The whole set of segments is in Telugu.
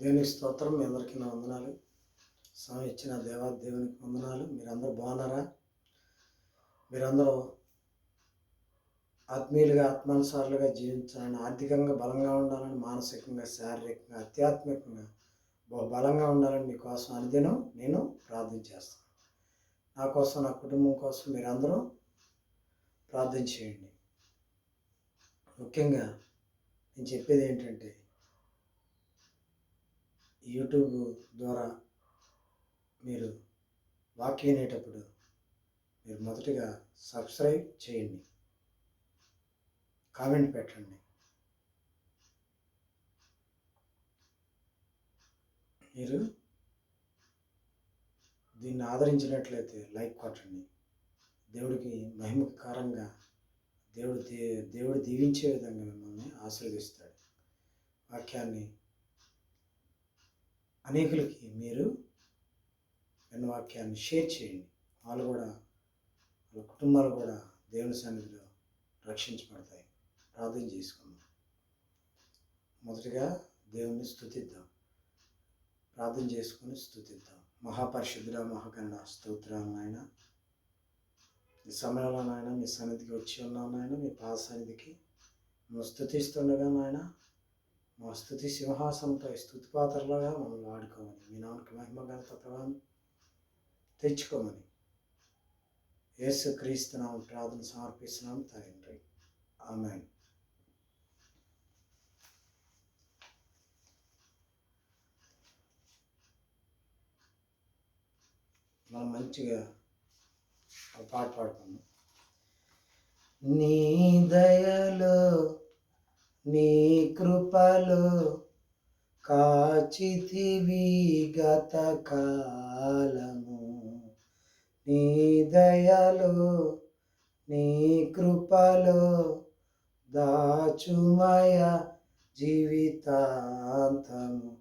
దేవునికి స్తోత్రం. మీ అందరికీ నా వందనాలు. సమయం ఇచ్చిన దేవా దేవునికి వందనాలు. మీరందరూ బాగున్నారా? మీరందరూ ఆత్మీయులుగా ఆత్మానుసారులుగా జీవించాలని ఆర్థికంగా బలంగా ఉండాలని మానసికంగా శారీరకంగా ఆధ్యాత్మికంగా బహు బలంగా ఉండాలని మీకోసం అనుదినం నేను ప్రార్థన చేస్తాను. నా కోసం నా కుటుంబం కోసం మీరందరూ ప్రార్థన చేయండి. ముఖ్యంగా నేను చెప్పేది ఏంటంటే యూట్యూబ్ ద్వారా మీరు వాక్యం అనేటప్పుడు మీరు మొదటగా సబ్స్క్రైబ్ చేయండి. కామెంట్ పెట్టండి. మీరు దీన్ని ఆదరించినట్లయితే లైక్ కొట్టండి. దేవుడికి మహిమకారంగా దేవుడు దే దేవుడు దీవించే విధంగా మిమ్మల్ని ఆశీర్వదిస్తాడు. వాక్యాన్ని అనేకులకి మీరు విన్న వాక్యాన్ని షేర్ చేయండి. వాళ్ళు కూడా వాళ్ళ కుటుంబాలు కూడా దేవుని సన్నిధిలో రక్షించబడతాయి. ప్రార్థన చేసుకుందాం. మొదటిగా దేవుణ్ణి స్థుతిద్దాం ప్రార్థన చేసుకుని స్థుతిద్దాం మహాపరిశుద్ధుడ మహాగణ స్తోత్రాలు నాయన ఈ సమయంలో నాయన మీ సన్నిధికి వచ్చి ఉన్నాం నాయన మీ పాద సన్నిధికి స్థుతిస్తుండగా నాయన మా స్థుతి సింహాసనంతో స్థుతి పాత్రలుగా మమ్మల్ని వాడుకోమని మీ నామకి మహిమ ఘనత ప్రభావం తెచ్చుకోమని యేసు క్రీస్తున్నాం ప్రార్థన సమర్పిస్తున్నాం. తండ్రి. ఆమె మనం మంచిగా ఒక పాట పాడుకున్నాం నీ దయలో నీ కృపలో కాచితివి గత కాలము. నీ దయలో నీ కృపలో దాచుమయ జీవితాంతము.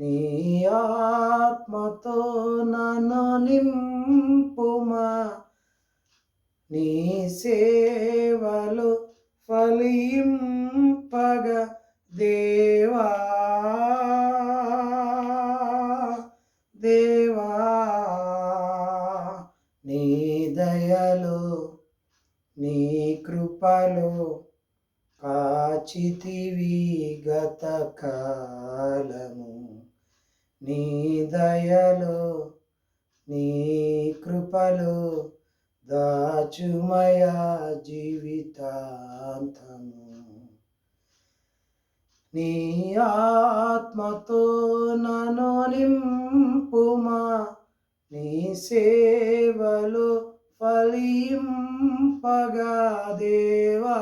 నీ ఆత్మతో నన్ను నింపుమా. నీ సేవలు ఫలింపగ దేవా. దేవా నీ దయలు నీ కృపలు కాచితివి గత కాలము. నీ దయలు నీ కృపలో దాచుమయ జీవితాంతము. నీ ఆత్మతో నను నింపుమా? నీ సేవలు ఫలింపగా దేవా?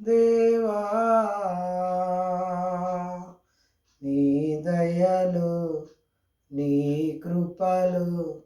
దేవా? నీ దయలు నీ కృపలు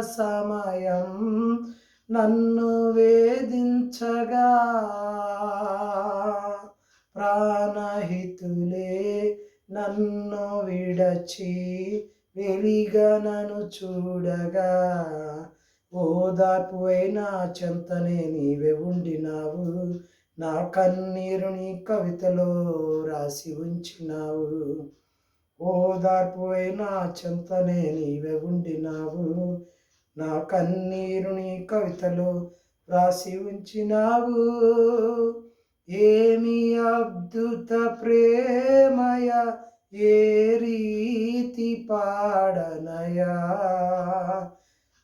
సమయం నన్ను వేధించగా. ప్రాణహితులే నన్ను విడచి వెలిగా నన్ను చూడగా ఓదార్పు అయినా చెంతనే నీవే ఉండినావు. నా కన్నీరుని కవితలో రాసి ఉంచినావు. ఓదార్పు అయినా చెంతనే నీవే ఉండినావు. నా కన్నీరు నీ కవితలో రాసి ఉంచినావు. ఏమి అద్భుత ప్రేమయ ఏ రీతి పాడనయా.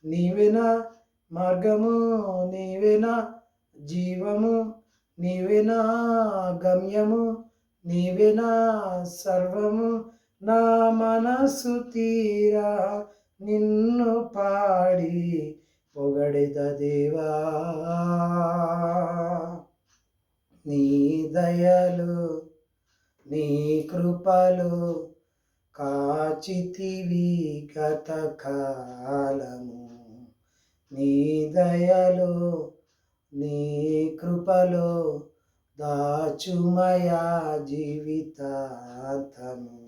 నీవేనా మార్గము నీవేనా జీవము నీవేనా గమ్యము నీవేనా సర్వము నా మనసు తీరా నిన్ను పాడి పొగడిద దేవా. నీ దయలు నీ కృపలు కాచితివి గత కాలము. నీ దయలు నీ కృపలో దాచుమయా జీవితాంతము.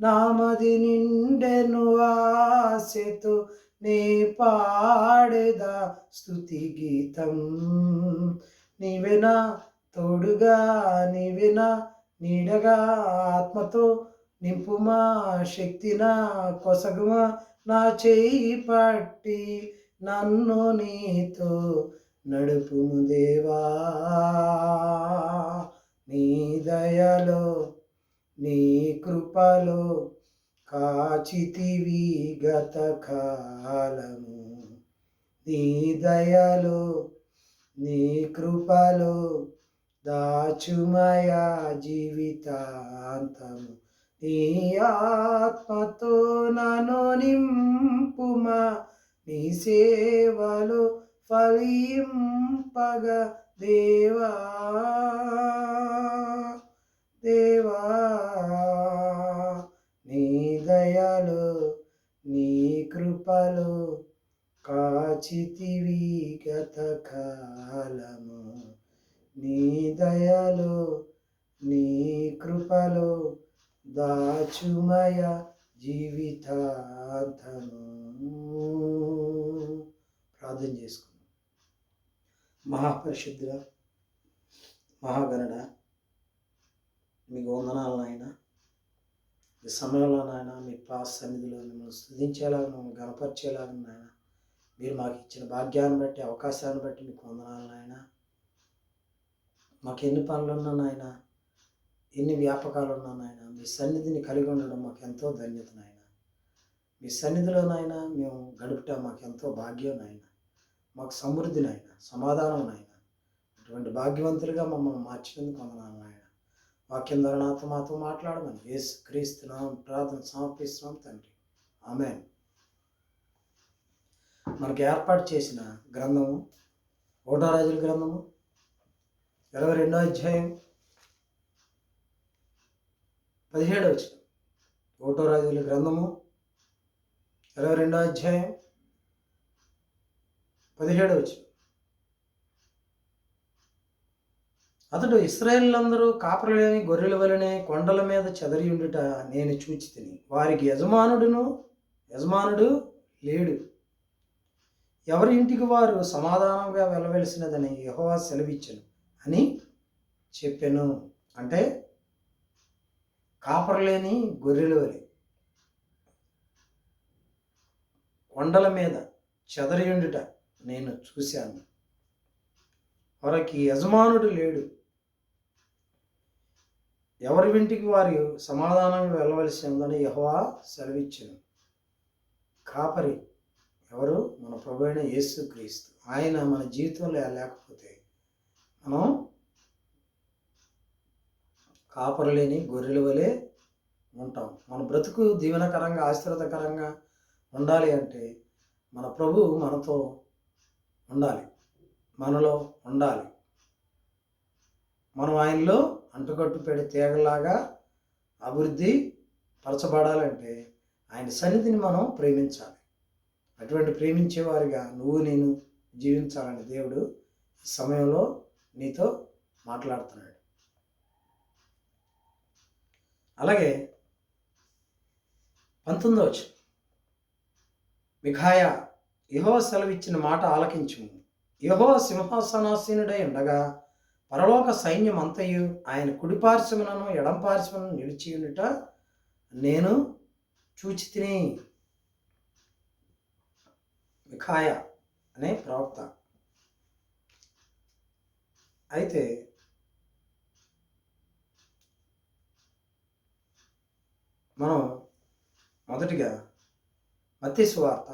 నామది నిండెను ఆశతో నే పాడేదా స్తుతి గీతం. నీవెనా తోడుగా నీవెనా నీడగా ఆత్మతో నింపుమా శక్తినా కొసగుమా నా చేయి పట్టి నన్ను నీతో నడుపుము దేవా. నీ దయలో నీ కృపలో కాచితివి గత కాలము. నీ దయలో నీ కృపలో దాచుమయా జీవితాంతము. నీ ఆత్మతో నన్ను నింపుమా నీ సేవలు ఫలింపగ దేవా. దేవా నీ దయలు నీ కృపలో కాచితివి గత కాలము. నీ దయలు నీ కృపలో దాచుమయ జీవితాంతము. ప్రార్థన చేసుకున్నాం మహాపరిశుద్ధ మహాగణడ మీకు వందనాలు నాయన. ఈ సమయంలో నాయన మీ పాస్ సన్నిధిలో మిమ్మల్ని స్థుతించేలాగా మిమ్మల్ని గణపరిచేలాగా నాయన మీరు మాకు ఇచ్చిన భాగ్యాన్ని బట్టి అవకాశాన్ని బట్టి మీకు వందనాలు నాయన. మాకు ఎన్ని పనులు ఉన్నా నాయన ఎన్ని వ్యాపకాలు ఉన్నా నాయన మీ సన్నిధిని కలిగి ఉండడం మాకు ఎంతో ధన్యత నాయన. మీ సన్నిధిలో నాయన మేము గడుపుట మాకు ఎంతో భాగ్యం నాయన. మాకు సమృద్ధి నాయన సమాధానం నాయన. అటువంటి భాగ్యవంతులుగా మమ్మల్ని మార్చినందుకు వందనాలు నాయన. వాక్యం ద్వారా నాతో మాతో మాట్లాడమని యేసు క్రీస్తున్నాం ప్రార్థన సమర్పిస్తున్నాం తండ్రి. ఆమె మనకు ఏర్పాటు చేసిన గ్రంథము ఓటో రాజుల గ్రంథము ఇరవై రెండో అధ్యాయం పదిహేడవ వచ్చిన ఓటో రాజుల గ్రంథము ఇరవై రెండో అధ్యాయం పదిహేడవ వచ్చిన అతడు ఇస్రాయేళ్ళందరూ కాపరులేని గొర్రెల వలనే కొండల మీద చెదరి ఉండుట నేను చూచి తిని వారికి యజమానుడును యజమానుడు లేడు. ఎవరి ఇంటికి వారు సమాధానంగా వెళ్ళవలసినదని యహోవా సెలవిచ్చను అని చెప్పాను. అంటే కాపరలేని గొర్రెల వలె కొండల మీద చెదరియుండుట నేను చూశాను. వారికి యజమానుడు లేడు. ఎవరి వెంటికి వారి సమాధానం వెళ్ళవలసి ఉందని యహోవా సెలవిచ్చాను కాపరి ఎవరు? మన ప్రభు అయిన యేసు క్రీస్తు. ఆయన మన జీవితంలో లేకపోతే మనం కాపరు లేని గొర్రెల వలె ఉంటాం. మన బ్రతుకు దీవెనకరంగా ఆశీర్వదకరంగా ఉండాలి అంటే మన ప్రభు మనతో ఉండాలి. మనలో ఉండాలి. మనం ఆయనలో అంటుకట్టు పెడి తీగలాగా అభివృద్ధి పరచబడాలంటే ఆయన సన్నిధిని మనం ప్రేమించాలి. అటువంటి ప్రేమించేవారిగా నువ్వు నేను జీవించాలని దేవుడు ఈ సమయంలో నీతో మాట్లాడుతున్నాడు. అలాగే పంతొమ్మిదో వచ్చి యహో సెలవిచ్చిన మాట ఆలకించు యహో సింహాసనాసీనుడై ఉండగా పరలోక సైన్యం అంతయు ఆయన కుడిపార్శ్వములను ఎడంపార్శ్వములను నిలిచి ఉండుట నేను చూచి తిని మిఖాయ అనే ప్రవక్త. అయితే మనం మొదటిగా మత్తి సువార్త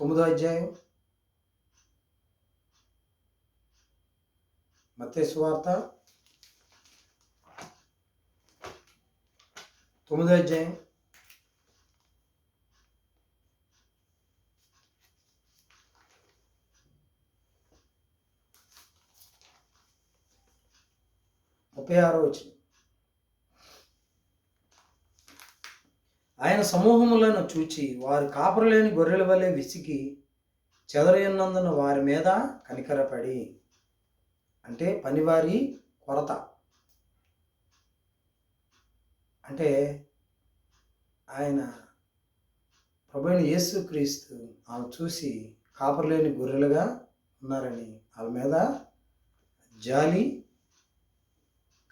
తొమ్మిదో అధ్యాయం మత్తి సువార్త తొమ్మిదో అధ్యాయం ముప్పై ఆరో వచ్చింది ఆయన సమూహములను చూచి వారు కాపురలేని గొర్రెల వలె విసిగి చెదరయున్నందున వారి మీద కనికరపడి అంటే పనివారి కొరత. అంటే ఆయన ప్రభుని యేసుక్రీస్తు ఆమె చూసి కాపరలేని గొర్రెలుగా ఉన్నారని వాళ్ళ మీద జాలి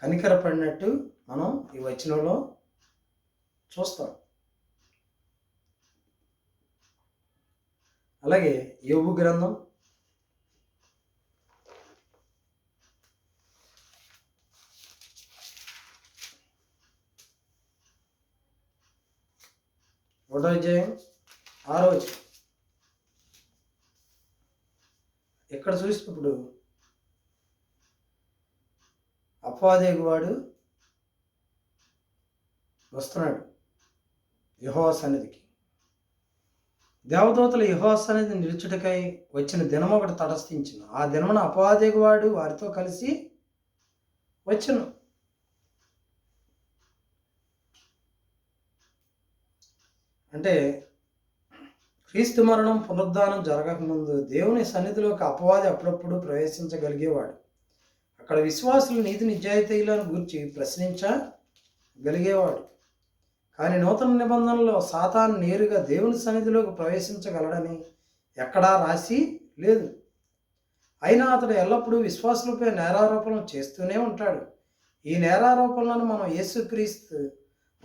కనికరపడినట్టు మనం ఈ వచనంలో చూస్తాం. అలాగే యోగు గ్రంథం ఒకటో అధ్యాయం ఆరో ఎక్కడ ఇక్కడ చూసినప్పుడు అపవాదేగువాడు వస్తున్నాడు యహోవ సన్నిధికి. దేవదూతలు యహోవ సన్నిధి నిలుచుటకై వచ్చిన దినం ఒకటి తటస్థించిన. ఆ దినమున అపవాదేగువాడు వారితో కలిసి వచ్చిన. అంటే క్రీస్తు మరణం పునరుద్ధానం జరగకముందు దేవుని సన్నిధిలోకి అపవాది అప్పుడప్పుడు ప్రవేశించగలిగేవాడు. అక్కడ విశ్వాసులు నీతి నిజాయితీలను గురించి ప్రశ్నించగలిగేవాడు. కానీ నూతన నిబంధనలో సాతాన్ నేరుగా దేవుని సన్నిధిలోకి ప్రవేశించగలడని ఎక్కడా రాసి లేదు. అయినా అతడు ఎల్లప్పుడూ విశ్వాసులపై నేరారోపణం చేస్తూనే ఉంటాడు. ఈ నేరారోపణలను మనం యేసుక్రీస్తు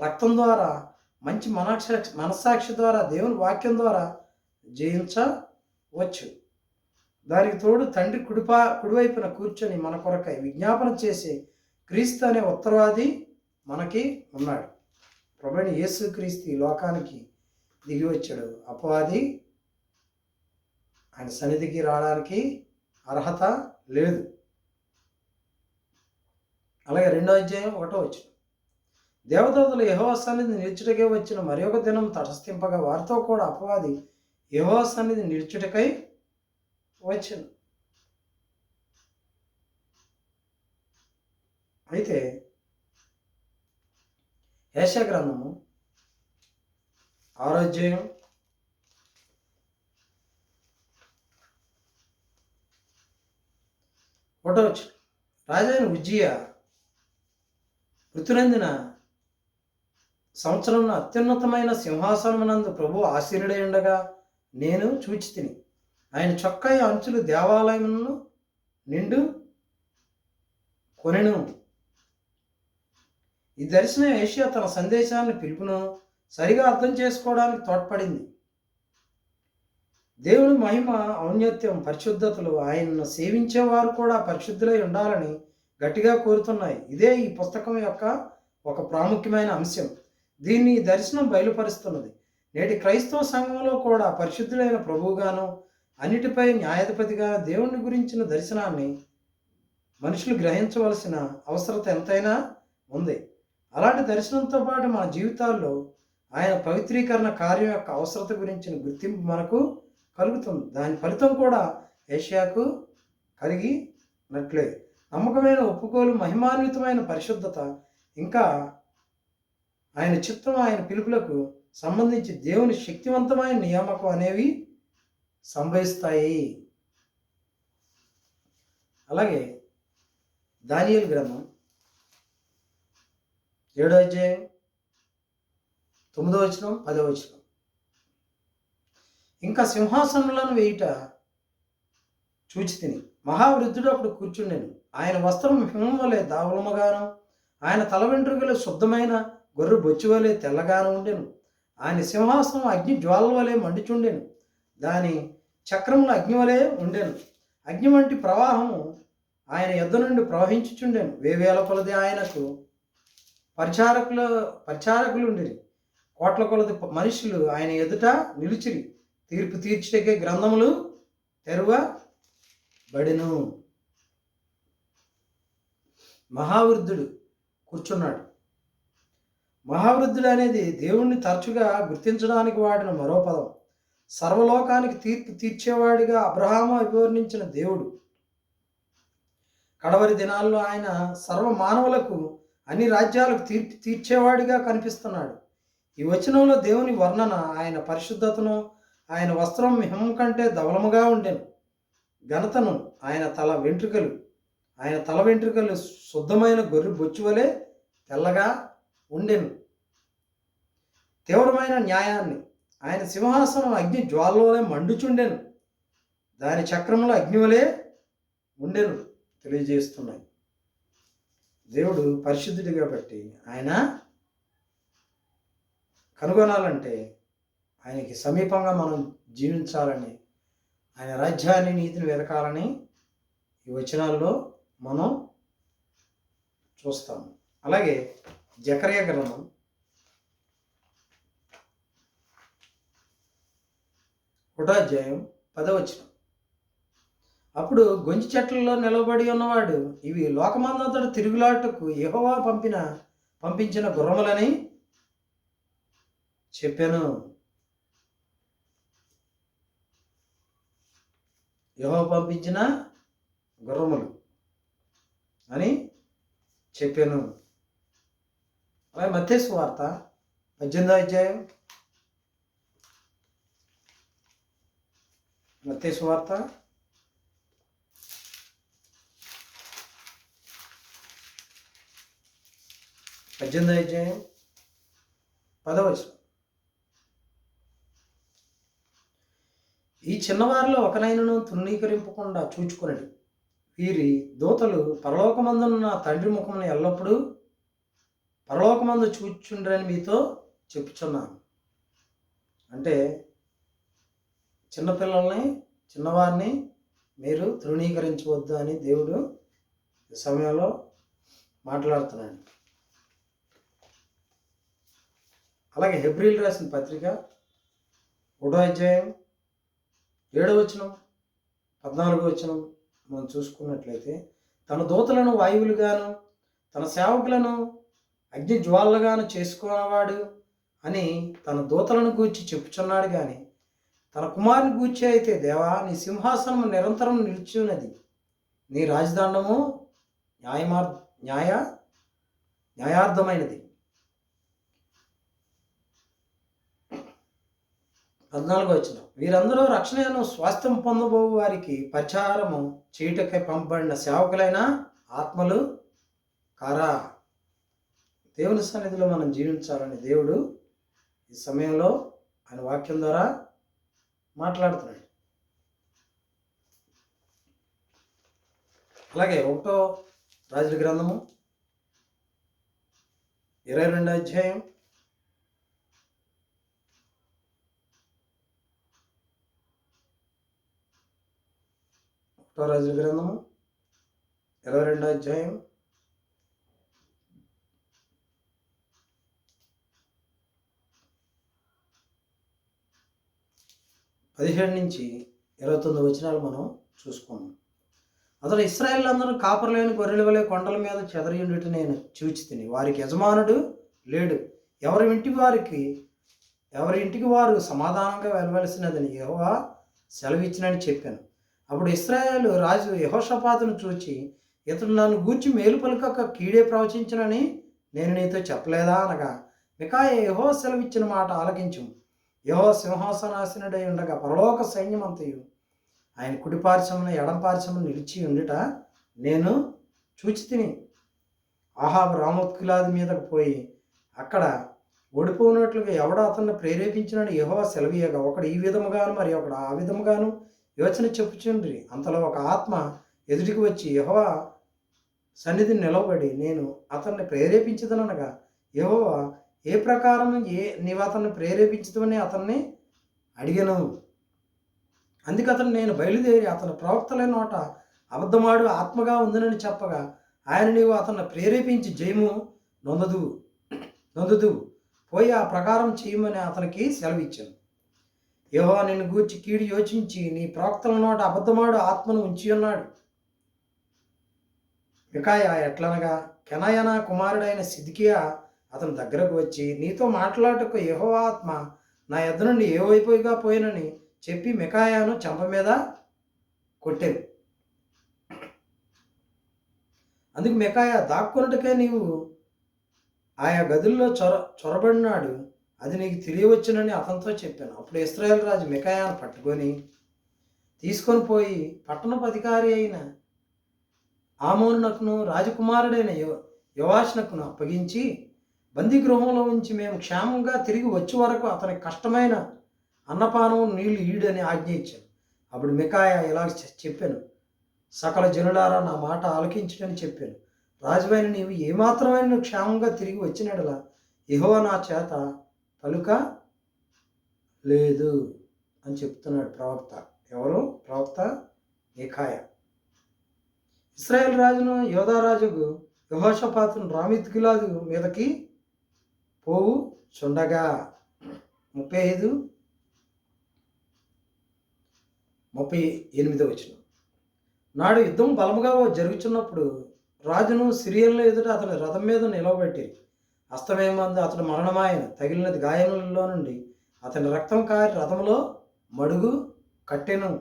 రక్తం ద్వారా మంచి మనసాక్షి మనస్సాక్షి ద్వారా దేవుని వాక్యం ద్వారా జయించవచ్చు. దానికి తోడు తండ్రి కుడిపా కుడివైపున కూర్చొని మన కొరకై విజ్ఞాపన చేసే క్రీస్తు అనే ఉత్తరవాది మనకి ఉన్నాడు. ప్రభుని యేసు క్రీస్తు ఈ లోకానికి దిగి వచ్చాడు. అపవాది ఆయన సన్నిధికి రావడానికి అర్హత లేదు. అలాగే రెండో అధ్యాయం ఒకటో వచ్చిన దేవదూతలు యహోవ సన్నిధి నిల్చుటకే వచ్చిన మరి ఒక దినం తటస్థింపగా వారితో కూడా అపవాది యహోవ సన్నిధి నిల్చుటకై వచ్చిన. అయితే ఏష గ్రంథము ఆరోగ్యం ఒకటవచ్చు రాజైన ఉజ్జియ మృతునందిన సంవత్సరం అత్యున్నతమైన సింహాసనమునందు ప్రభు ఆశీర్యుడై ఉండగా నేను చూచి తిని ఆయన చొక్కాయి అంచులు దేవాలయమును నిండు కొనెను. ఈ దర్శనం ఏషియా తన సందేశాన్ని పిలుపును సరిగా అర్థం చేసుకోవడానికి తోడ్పడింది. దేవుని మహిమ ఔన్నత్యం పరిశుద్ధతలు ఆయన్ను సేవించేవారు కూడా పరిశుద్ధులై ఉండాలని గట్టిగా కోరుతున్నాయి. ఇదే ఈ పుస్తకం యొక్క ఒక ప్రాముఖ్యమైన అంశం. దీన్ని దర్శనం బయలుపరుస్తున్నది. నేటి క్రైస్తవ సంఘంలో కూడా పరిశుద్ధులైన ప్రభువుగాను అన్నిటిపై న్యాయాధిపతిగా దేవుణ్ణి గురించిన దర్శనాన్ని మనుషులు గ్రహించవలసిన అవసరత ఎంతైనా ఉంది. అలాంటి దర్శనంతో పాటు మన జీవితాల్లో ఆయన పవిత్రీకరణ కార్యం యొక్క అవసరత గురించిన గుర్తింపు మనకు కలుగుతుంది. దాని ఫలితం కూడా ఏషియాకు కలిగినట్లే నమ్మకమైన ఒప్పుకోలు మహిమాన్వితమైన పరిశుద్ధత ఇంకా ఆయన చిత్తం ఆయన పిలుపులకు సంబంధించి దేవుని శక్తివంతమైన నియామకం అనేవి సంభవిస్తాయి. అలాగే దానియల్ గ్రంథం ఏడో అధ్యాయం తొమ్మిదో వచనం పదో వచనం. ఇంకా సింహాసనములను వేయుట చూచి తిని మహావృద్ధుడు అప్పుడు కూర్చుండెను. ఆయన వస్త్రం హిమం వలె దావలముగాను ఆయన తల వెంట్రుకలు శుద్ధమైన గొర్రె బొచ్చు వలె తెల్లగాను ఉండెను. ఆయన సింహాసనం అగ్ని జ్వాల వలె మండుచుండెను. దాని చక్రములు అగ్ని వలె ఉండెను. అగ్ని వంటి ప్రవాహము ఆయన యుద్ధ నుండి ప్రవహించుచుండెను. వేవేల కొలది ఆయనకు పరిచారకుల పరిచారకులు ఉండిరి కోట్ల కొలది మనుషులు ఆయన ఎదుట నిలిచిరి. తీర్పు తీర్చటకే గ్రంథములు తెరువ బడిను మహావృద్ధుడు కూర్చున్నాడు. మహావృద్ధుడు అనేది దేవుణ్ణి తరచుగా గుర్తించడానికి వాడిన మరో పదం. సర్వలోకానికి తీర్పు తీర్చేవాడిగా అబ్రహాము అభివర్ణించిన దేవుడు. కడవరి దినాల్లో ఆయన సర్వ మానవులకు అన్ని రాజ్యాలకు తీర్పు తీర్చేవాడిగా కనిపిస్తున్నాడు. ఈ వచనంలో దేవుని వర్ణన ఆయన పరిశుద్ధతను ఆయన వస్త్రం హిమం కంటే ధవలముగా ఉండెను. ఘనతను ఆయన తల వెంట్రుకలు ఆయన తల వెంట్రుకలు శుద్ధమైన గొర్రె బొచ్చు వలె తెల్లగా ఉండెను. తీవ్రమైన న్యాయాన్ని. ఆయన సింహాసనం అగ్ని జ్వాలలోనే మండుచుండెను. దాని చక్రంలో అగ్ని వలె ఉండెను తెలియజేస్తున్నాయి. దేవుడు పరిశుద్ధుడు కాబట్టి ఆయన కనుగొనాలంటే ఆయనకి సమీపంగా మనం జీవించాలని ఆయన రాజ్యాన్ని నీతిని వెతకాలని ఈ వచనాల్లో మనం చూస్తాము. అలాగే జకర్య గ్రంథం ఒకటాధ్యాయం పదవచనం. అప్పుడు గొంజి చెట్లలో నిలబడి ఉన్నవాడు ఇవి లోకమందంతటి తిరుగులాటకు యెహోవా పంపిన పంపించిన గుర్రములని చెప్పాను. యహో పంపించిన గుర్రములు అని చెప్పాను. అలాగే మధ్య వార్త పద్దెనిమిదో అధ్యాయం మత్తే వార్త పద్దెనిమిది అధ్యాయం పదవచనం ఈ చిన్నవారిలో ఒకనైనను తృణీకరింపకుండా చూచుకొనడి. వీరి దూతలు పరలోకమందున్న తండ్రి ముఖమును ఎల్లప్పుడూ పరలోకమందు చూచుండ్రని మీతో చెప్పుచున్నాను. అంటే చిన్నపిల్లల్ని చిన్నవారిని మీరు తృణీకరించవద్దు అని దేవుడు ఈ సమయంలో మాట్లాడుతున్నాడు. అలాగే హెబ్రిల్ రాసిన పత్రిక ఒకటో అధ్యాయం ఏడో వచనం పద్నాలుగో వచనం మనం చూసుకున్నట్లయితే తన దూతలను వాయువులుగాను తన సేవకులను అగ్ని జ్వాలలుగాను చేసుకున్నవాడు అని తన దూతలను గూర్చి చెప్పుచున్నాడు కానీ తన కుమారుని గూర్చి అయితే దేవా నీ సింహాసనం నిరంతరం నిలిచినది నీ రాజదండము న్యాయమార్ న్యాయ న్యాయార్థమైనది. పద్నాలుగు వచ్చిన వీరందరూ రక్షణను స్వాస్థ్యం పొందబో వారికి ప్రచారము చీటకై పంపబడిన సేవకులైన ఆత్మలు కారా? దేవుని సన్నిధిలో మనం జీవించాలని దేవుడు ఈ సమయంలో ఆయన వాక్యం ద్వారా మాట్లాడుతున్నాయి అలాగే ఒకటో రాజుల గ్రంథము ఇరవై రెండో అధ్యాయం ఒకటో రాజుల గ్రంథము ఇరవై రెండో అధ్యాయం పదిహేడు నుంచి ఇరవై తొమ్మిది వచనాలు మనం చూసుకున్నాం అతడు ఇస్రాయేల్ అందరూ కాపర్లేని గొర్రెల వలె కొండల మీద చెదరియుండుట నేను చూచి తిని వారికి యజమానుడు లేడు. ఎవరి ఇంటి వారికి ఎవరి ఇంటికి వారు సమాధానంగా వెళ్ళవలసినదని యహోవా సెలవిచ్చినని చెప్పాను. అప్పుడు ఇస్రాయేల్ రాజు యహోషపాతును చూచి ఇతడు నన్ను గూర్చి మేలు పలుకక కీడే ప్రవచించనని నేను నీతో చెప్పలేదా అనగా మికాయ యహో సెలవిచ్చిన మాట ఆలకించు యహో సింహాసనాశనుడై ఉండగా పరలోక సైన్యమంతయు ఆయన కుడిపార్శ్వమున ఎడంపార్శ్వమున నిలిచి ఉండుట నేను చూచి తిని ఆహాబు రామోత్కులాది మీదకు పోయి అక్కడ ఓడిపోయినట్లుగా ఎవడో అతన్ని ప్రేరేపించినాడు యహో సెలవీయగా ఒకడు ఈ విధముగాను మరి ఒకడు ఆ విధముగాను యోచన చెప్పుచుండ్రి. అంతలో ఒక ఆత్మ ఎదుటికి వచ్చి యెహోవా సన్నిధిని నిలబడి నేను అతన్ని ప్రేరేపించదనగా యెహోవా ఏ ప్రకారం ఏ నీవు అతన్ని ప్రేరేపించదమని అతన్ని అడిగాను అందుకే అతను నేను బయలుదేరి అతను ప్రవక్తలే నోట అబద్ధమాడు ఆత్మగా ఉందనని చెప్పగా ఆయన నీవు అతన్ని ప్రేరేపించి జయము నొందదు నొందదు. పోయి ఆ ప్రకారం చేయమని అతనికి సెలవిచ్చాను యహో నిన్ను గూర్చి కీడు యోచించి నీ ప్రవక్తల నోట అబద్ధమాడు ఆత్మను ఉంచి ఉన్నాడు మికాయ ఎట్లనగా కెనయన కుమారుడైన సిద్కియా అతని దగ్గరకు వచ్చి నీతో మాట్లాడటకు యహో ఆత్మ నా ఎద్ద నుండి ఏవైపోయిగా పోయినని చెప్పి మికాయాను చెంప మీద కొట్టాను. అందుకు మికాయ దాక్కున్నట్టుకే నీవు ఆయా గదుల్లో చొర చొరబడినాడు. అది నీకు తెలియవచ్చునని అతనితో చెప్పాను. అప్పుడు ఇస్రాయేల్ రాజు మికాయాను పట్టుకొని తీసుకొని పోయి పట్టణపు అధికారి అయిన ఆమోనునకును రాజకుమారుడైన యువ యువాషనకును అప్పగించి బందీ గృహంలో ఉంచి మేము క్షేమంగా తిరిగి వచ్చే వరకు అతనికి కష్టమైన అన్నపానం నీళ్ళు ఈడని ఆజ్ఞ ఇచ్చాను. అప్పుడు మికాయ ఇలా చెప్పాను. సకల జనులారా నా మాట ఆలకించడని చెప్పాను. రాజువైన నీవు ఏమాత్రమైన నువ్వు క్షేమంగా తిరిగి వచ్చినడలా? ఇహో నా చేత పలుక లేదు అని చెప్తున్నాడు ప్రవక్త. ఎవరు? ప్రవక్త మికాయ ఇస్రాయేల్ రాజును యోధారాజుకు యహోషపాతును రామిత్ గిలాదు మీదకి పోవు చుండగా ముప్పై ఐదు ముప్పై ఎనిమిదో వచ్చిన నాడు యుద్ధం బలముగా జరుగుతున్నప్పుడు రాజును సిరియన్ల ఎదుట అతని రథం మీద నిలవబెట్టి అస్తమయమందు అతడు మరణమాయన. తగిలినది గాయములలో నుండి అతని రక్తం కారి రథంలో మడుగు కట్టెను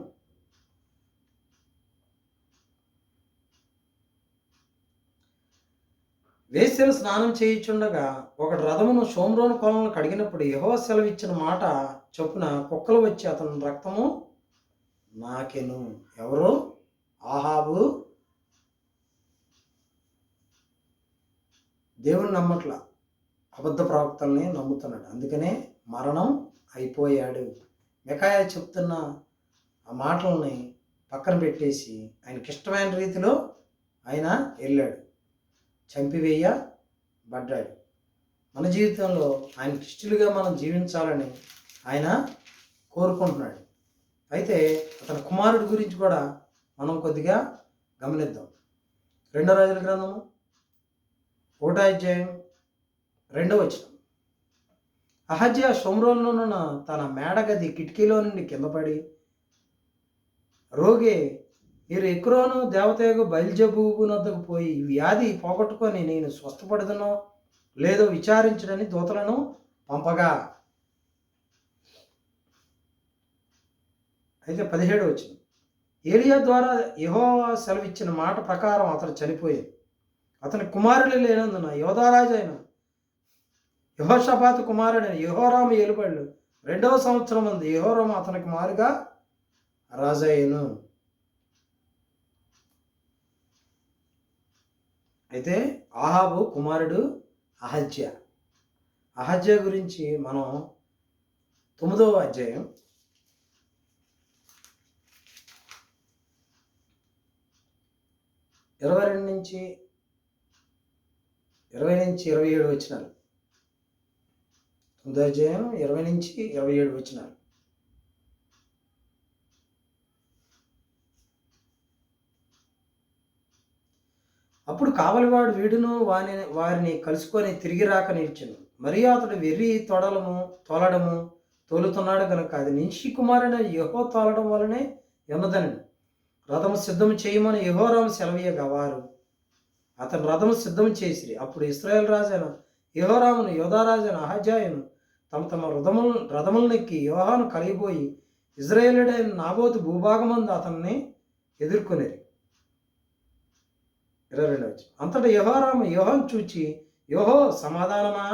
వేశ్యలు స్నానం చేయించుండగా ఒకటి రథమును సోమ్రోను కొలను కడిగినప్పుడు యహో సెలవిచ్చిన మాట చొప్పున కుక్కలు వచ్చి అతని రక్తము నాకెను. ఎవరు? ఆహాబు. దేవుని నమ్మట్ల. అబద్ధ ప్రవక్తల్ని నమ్ముతున్నాడు. అందుకనే మరణం అయిపోయాడు. మెకాయ చెప్తున్న ఆ మాటల్ని పక్కన పెట్టేసి ఆయనకి ఇష్టమైన రీతిలో ఆయన వెళ్ళాడు. చంపివేయబడ్డాడు మన జీవితంలో ఆయన ఇష్టలుగా మనం జీవించాలని ఆయన కోరుకుంటున్నాడు. అయితే అతని కుమారుడి గురించి కూడా మనం కొద్దిగా గమనిద్దాం. రెండో రాజుల గ్రంథము ఒకటో అధ్యాయం రెండో వచనం. అహజ్య సోమరంలోనున్న తన మేడగది కిటికీలో నుండి కింద పడి రోగే మీరు ఎక్రోను దేవతయగు బయల్జబూబు నద్దకు పోయి వ్యాధి పోగొట్టుకొని నేను స్వస్థపడదునో లేదో విచారించడని దూతలను పంపగా. అయితే పదిహేడు వచ్చింది ఏలియా ద్వారా యహో సెలవిచ్చిన మాట ప్రకారం అతను చనిపోయింది అతని కుమారులు లేనందున యోధారాజు అయిన యహోషపాత కుమారుడైన యహోరాము ఏలుబళ్ళు రెండవ సంవత్సరం ఉంది యహోరాము అతనికి మారుగా రాజయ్యను అయితే ఆహాబు కుమారుడు అహజ్య. అహజ్య గురించి మనం తొమ్మిదవ అధ్యాయం. ఇరవై రెండు నుంచి ఇరవై నుంచి ఇరవై ఏడు వచ్చినారు. తొమ్మిదో అధ్యాయం ఇరవై నుంచి ఇరవై ఏడు వచ్చినారు. అప్పుడు కావలివాడు వీడును వాని వారిని కలుసుకొని తిరిగి రాక నిలిచను. మరియు అతడు వెర్రి తొడలము తోలడము తోలుతున్నాడు కనుక అది నింషి కుమారుడైన యహో తోలడం వలనే ఉన్నదని రథము సిద్ధం చేయమని యహోరాము సెలవీయగా వారు. అతను రథము సిద్ధం చేసిరి. అప్పుడు ఇస్రాయేల్ రాజైన యహోరామును యోధారాజైన అహజాయను తమ తమ రథములు రథములనెక్కి యోహాను కలిగిపోయి ఇజ్రాయేలుడైన నాబోతు భూభాగమందు అతన్ని ఎదుర్కొనేది ఇరవై రెండు వచ్చి అంతటా యహోరాము యోహం చూచి యోహో సమాధానమా?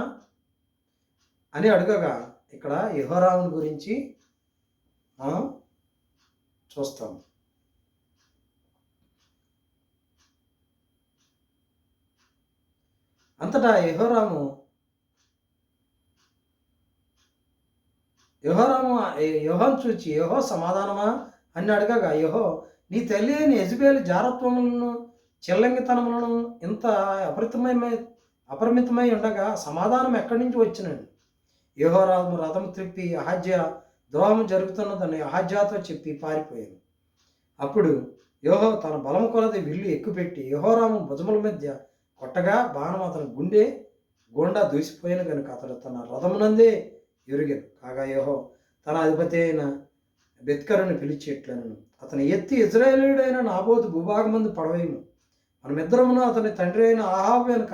అని అడగగా ఇక్కడ యహోరాముని గురించి మనం చూస్తాం అంతటా యహోరాము యహోరాము యహోను చూచి యహో సమాధానమా? అని అడగగా యహో నీ తల్లి అయిన యజుబేలు జారత్వములను చిల్లంగితనములను ఇంత అపరితమై అపరిమితమై ఉండగా సమాధానం ఎక్కడి నుంచి వచ్చినండి యహోరాము రథం త్రిప్పి అహజ్య ద్రోహం జరుగుతున్నదని అహజ్యాతో చెప్పి పారిపోయాను అప్పుడు యోహో తన బలము కొలది విల్లు ఎక్కుపెట్టి యహోరాము భుజముల మధ్య కొట్టగా బాణం అతని గుండె గుండా దూసిపోయిన కనుక అతడు తన రథమునందే ఎరుగను. కాగా యోహో తన అధిపతి అయిన బెత్కరుని పిలిచేట్లను అతని ఎత్తి ఇజ్రాయేలీయుడైన నాబోతు భూభాగమందు పడవేయము. మనమిద్దరమును అతని తండ్రి అయిన ఆహాబు వెనుక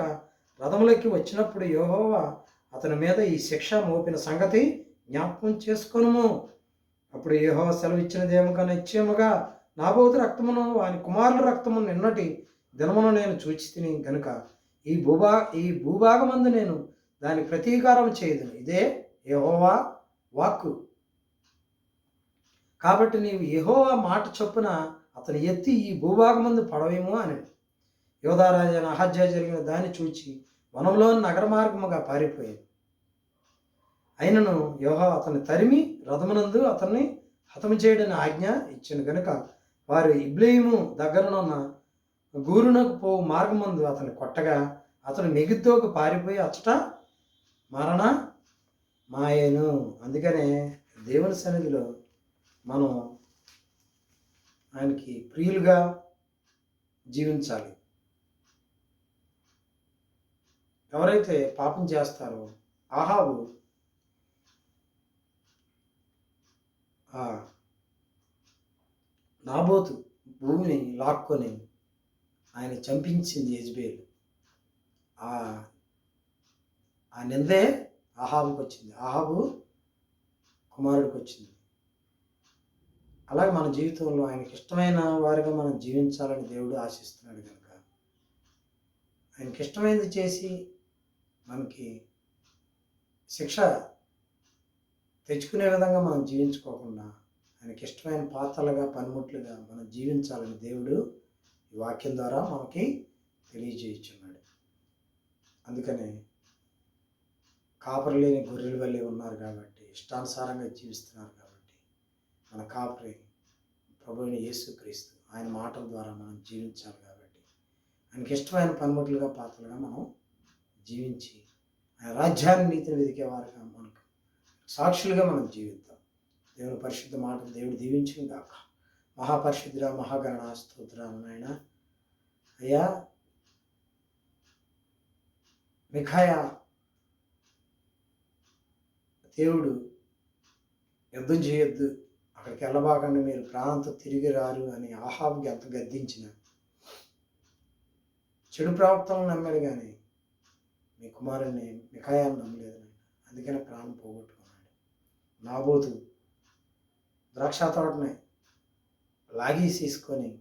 రథములకి వచ్చినప్పుడు యోహోవా అతని మీద ఈ శిక్ష మోపిన సంగతి జ్ఞాపకం చేసుకొనుము. అప్పుడు యహో సెలవు ఇచ్చినదేమక నిశ్చయముగా నాబోతు రక్తమును వాని కుమారుల రక్తమును నిన్నటి దినమును నేను చూచి తిని గనుక ఈ భూభా ఈ భూభాగమందు నేను దాని ప్రతీకారం చేయదు ఇదే యహోవా వాక్కు. కాబట్టి నీవు యహోవా మాట చొప్పున అతను ఎత్తి ఈ భూభాగమందు పడవేమో అని యోధారాజైన అహజ్య జరిగిన దాన్ని చూచి వనంలోని నగర మార్గముగా పారిపోయాడు. అయినను యోహా అతన్ని తరిమి రథమునందు అతన్ని హతము చేయడని ఆజ్ఞ ఇచ్చిన కనుక వారు ఇబ్లేయిము దగ్గరనున్న గూరునకు పో మార్గమందు అతను కొట్టగా అతను మెగిద్దోకు పారిపోయి అచ్చట మరణ మాయను. అందుకనే దేవుని సన్నిధిలో మనం ఆయనకి ప్రియులుగా జీవించాలి. ఎవరైతే పాపం చేస్తారో ఆహాబు నాబోతు భూమిని లాక్కొని ఆయన చంపించింది యజ్బేల్. ఆ ఆ నిందే ఆహాబుకి వచ్చింది ఆహాబు కుమారుడికి వచ్చింది అలాగే మన జీవితంలో ఆయనకి ఇష్టమైన వారిగా మనం జీవించాలని దేవుడు ఆశిస్తున్నాడు కనుక. ఆయనకి ఇష్టమైనది చేసి మనకి శిక్ష తెచ్చుకునే విధంగా మనం జీవించుకోకుండా ఆయనకి ఇష్టమైన పాత్రలుగా పనిముట్లుగా మనం జీవించాలని దేవుడు ఈ వాక్యం ద్వారా మనకి తెలియజేయుచున్నాడు అందుకనే కాపరి లేని గొర్రెల వల్లే ఉన్నారు కాబట్టి ఇష్టానుసారంగా జీవిస్తున్నారు కాబట్టి మన కాపరి ప్రభు యేసుక్రీస్తు ఆయన మాటల ద్వారా మనం జీవించాలి కాబట్టి ఆయనకి ఇష్టమైన పనిముట్లుగా పాత్రలుగా మనం జీవించి ఆయన రాజ్యాన్ని నీతిని వెతికేవారుగా మనకు సాక్షులుగా మనం జీవిద్దాం. దేవుని పరిశుద్ధ మాటలు దేవుడు దీవించిన కాక మహాపరిశుద్ధుల మహాగణ స్తోత్రాలు నాయన. అయ్యా మిఖాయ దేవుడు యుద్ధం చేయొద్దు. అక్కడికి వెళ్ళబాకండి మీరు ప్రాణంతో తిరిగి రారు అని ఆహాబ్కి ఎంత గద్దించిన. చెడు ప్రవర్తనలు నమ్మాడు కానీ మీ కుమారుల్ని మిఖాయాన్ని నమ్మలేదు అందుకనే ప్రాణం పోగొట్టుకున్నాడు. నాబోతు ద్రాక్ష తోటని లాగి తీసుకొని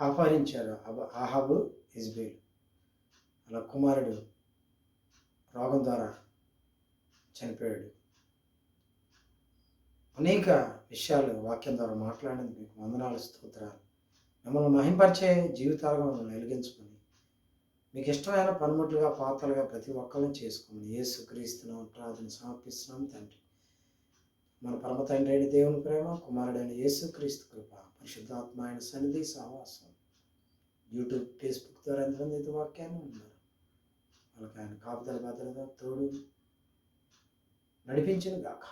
ఆహ్వానించాడు అబ- ఆహాబు ఇజ్బేల్. అలా కుమారుడు రోగం ద్వారా చనిపోయాడు. అనేక విషయాలు వాక్యం ద్వారా మాట్లాడినందుకు మీకు వందనాలు స్తోత్రాలు. మిమ్మల్ని మహింపరిచే జీవితాలుగా మనం వెలిగించుకొని మీకు ఇష్టమైన పనిముట్లుగా పాత్రలుగా ప్రతి ఒక్కరిని చేసుకోమని ఏసుక్రీస్తున్నాం ప్రార్థన సమర్పిస్తున్నాం తండ్రి. మన పరమ తండ్రి అయిన దేవుని ప్రేమ కుమారుడైన యేసు క్రీస్తు కృప పరిశుద్ధాత్మ ఆయన సన్నిధి సహవాసం. యూట్యూబ్ ఫేస్బుక్ ద్వారా ఎంతమంది వాక్యాన్ని ఉన్నారు వాళ్ళకి ఆయన కాపుదల భద్రత తోడు నడిపించిన గాక